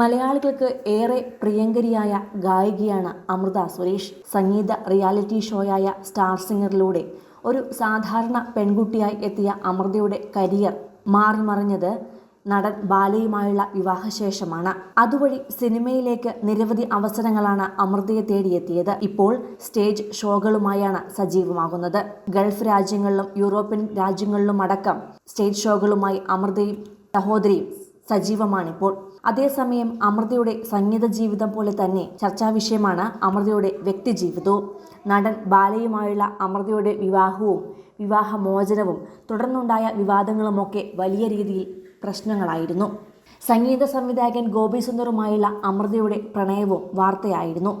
മലയാളികൾക്ക് ഏറെ പ്രിയങ്കരിയായ ഗായികയാണ് അമൃത സുരേഷ്. സംഗീത റിയാലിറ്റി ഷോയായ സ്റ്റാർ സിംഗറിലൂടെ ഒരു സാധാരണ പെൺകുട്ടിയായി എത്തിയ അമൃതയുടെ കരിയർ മാറിമറിഞ്ഞത് നടൻ ബാലയുമായുള്ള വിവാഹശേഷമാണ്. അതുവഴി സിനിമയിലേക്ക് നിരവധി അവസരങ്ങളാണ് അമൃതയെ തേടിയെത്തിയത്. ഇപ്പോൾ സ്റ്റേജ് ഷോകളുമായാണ് സജീവമാകുന്നത്. ഗൾഫ് രാജ്യങ്ങളിലും യൂറോപ്യൻ രാജ്യങ്ങളിലും അടക്കം സ്റ്റേജ് ഷോകളുമായി അമൃതയും സഹോദരിയും സജീവമാണിപ്പോൾ. അതേസമയം അമൃതയുടെ സംഗീത ജീവിതം പോലെ തന്നെ ചർച്ചാ വിഷയമാണ് അമൃതയുടെ വ്യക്തിജീവിതവും. നടൻ ബാലയുമായുള്ള അമൃതയുടെ വിവാഹവും വിവാഹമോചനവും തുടർന്നുണ്ടായ വിവാദങ്ങളുമൊക്കെ വലിയ രീതിയിൽ പ്രശ്നങ്ങളായിരുന്നു. സംഗീത സംവിധായകൻ ഗോപി സുന്ദറുമായുള്ള അമൃതയുടെ പ്രണയവും വാർത്തയായിരുന്നു.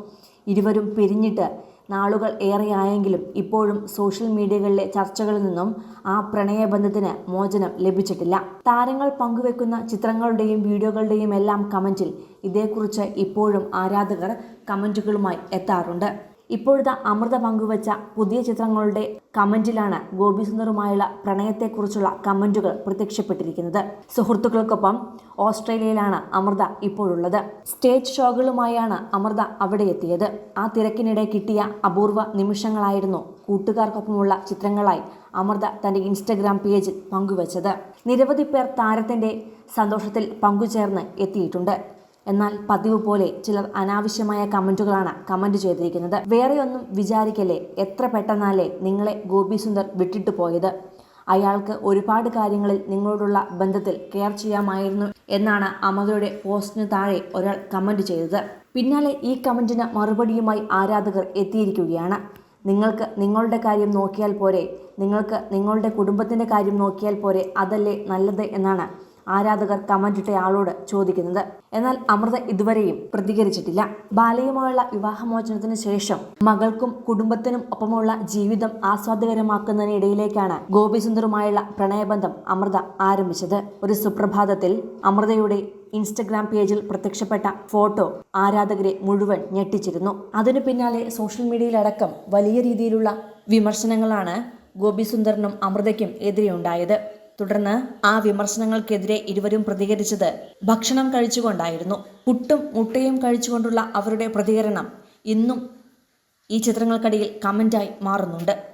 ഇരുവരും പിരിഞ്ഞിട്ട് നാളുകൾ ഏറെയായെങ്കിലും ഇപ്പോഴും സോഷ്യൽ മീഡിയകളിലെ ചർച്ചകളിൽ നിന്നും ആ പ്രണയബന്ധത്തിന് മോചനം ലഭിച്ചിട്ടില്ല. താരങ്ങൾ പങ്കുവെക്കുന്ന ചിത്രങ്ങളുടെയും വീഡിയോകളുടെയും എല്ലാം കമന്റിൽ ഇതേക്കുറിച്ച് ഇപ്പോഴും ആരാധകർ കമന്റുകളുമായി എത്താറുണ്ട്. ഇപ്പോഴത്തെ അമൃത പങ്കുവച്ച പുതിയ ചിത്രങ്ങളുടെ കമന്റിലാണ് ഗോപി സുന്ദറുമായുള്ള പ്രണയത്തെക്കുറിച്ചുള്ള കമന്റുകൾ പ്രത്യക്ഷപ്പെട്ടിരിക്കുന്നത്. സുഹൃത്തുക്കൾക്കൊപ്പം ഓസ്ട്രേലിയയിലാണ് അമൃത ഇപ്പോഴുള്ളത്. സ്റ്റേജ് ഷോകളുമായാണ് അമൃത അവിടെ എത്തിയത്. ആ തിരക്കിനിടെ കിട്ടിയ അപൂർവ നിമിഷങ്ങളായിരുന്നു കൂട്ടുകാർക്കൊപ്പമുള്ള ചിത്രങ്ങളായി അമൃത തന്റെ ഇൻസ്റ്റഗ്രാം പേജിൽ പങ്കുവച്ചത്. നിരവധി പേർ താരത്തിന്റെ സന്തോഷത്തിൽ പങ്കുചേർന്ന് എത്തിയിട്ടുണ്ട്. എന്നാൽ പതിവ് പോലെ ചിലർ അനാവശ്യമായ കമന്റുകളാണ് കമന്റ് ചെയ്തിരിക്കുന്നത്. വേറെയൊന്നും വിചാരിക്കല്ലേ എത്ര പെട്ടെന്നാലേ നിങ്ങളെ ഗോപി സുന്ദർ വിട്ടിട്ട് പോയത്? അയാൾക്ക് ഒരുപാട് കാര്യങ്ങളിൽ നിങ്ങളോടുള്ള ബന്ധത്തിൽ കെയർ ചെയ്യാമായിരുന്നു എന്നാണ് അമതയുടെ പോസ്റ്റിന് താഴെ ഒരാൾ കമന്റ് ചെയ്തത്. പിന്നാലെ ഈ കമന്റിന് മറുപടിയുമായി ആരാധകർ എത്തിയിരിക്കുകയാണ്. നിങ്ങൾക്ക് നിങ്ങളുടെ കാര്യം നോക്കിയാൽ പോരെ. നിങ്ങൾക്ക് നിങ്ങളുടെ കുടുംബത്തിന്റെ കാര്യം നോക്കിയാൽ പോരെ. അതല്ലേ നല്ലത് എന്നാണ് ആരാധകർ കമന്റിട്ട ആളോട് ചോദിക്കുന്നത്. എന്നാൽ അമൃത ഇതുവരെയും പ്രതികരിച്ചിട്ടില്ല. ബാലയുമായുള്ള വിവാഹമോചനത്തിന് ശേഷം മകൾക്കും കുടുംബത്തിനും ഒപ്പമുള്ള ജീവിതം ആസ്വാദകരമാക്കുന്നതിനിടയിലേക്കാണ് ഗോപിസുന്ദറുമായുള്ള പ്രണയബന്ധം അമൃത ആരംഭിച്ചത്. ഒരു സുപ്രഭാതത്തിൽ അമൃതയുടെ ഇൻസ്റ്റഗ്രാം പേജിൽ പ്രത്യക്ഷപ്പെട്ട ഫോട്ടോ ആരാധകരെ മുഴുവൻ ഞെട്ടിച്ചിരുന്നു. അതിനു പിന്നാലെ സോഷ്യൽ മീഡിയയിലടക്കം വലിയ രീതിയിലുള്ള വിമർശനങ്ങളാണ് ഗോപിസുന്ദറിനും അമൃതയ്ക്കും എതിരെ ഉണ്ടായത് തുടർന്ന് ആ വിമർശനങ്ങൾക്കെതിരെ ഇരുവരും പ്രതികരിച്ചത് ഭക്ഷണം കഴിച്ചുകൊണ്ടായിരുന്നു. പുട്ടും മുട്ടയും കഴിച്ചുകൊണ്ടുള്ള അവരുടെ പ്രതികരണം ഇന്നും ഈ ചിത്രങ്ങൾക്കിടയിൽ കമന്റായി മാറുന്നുണ്ട്.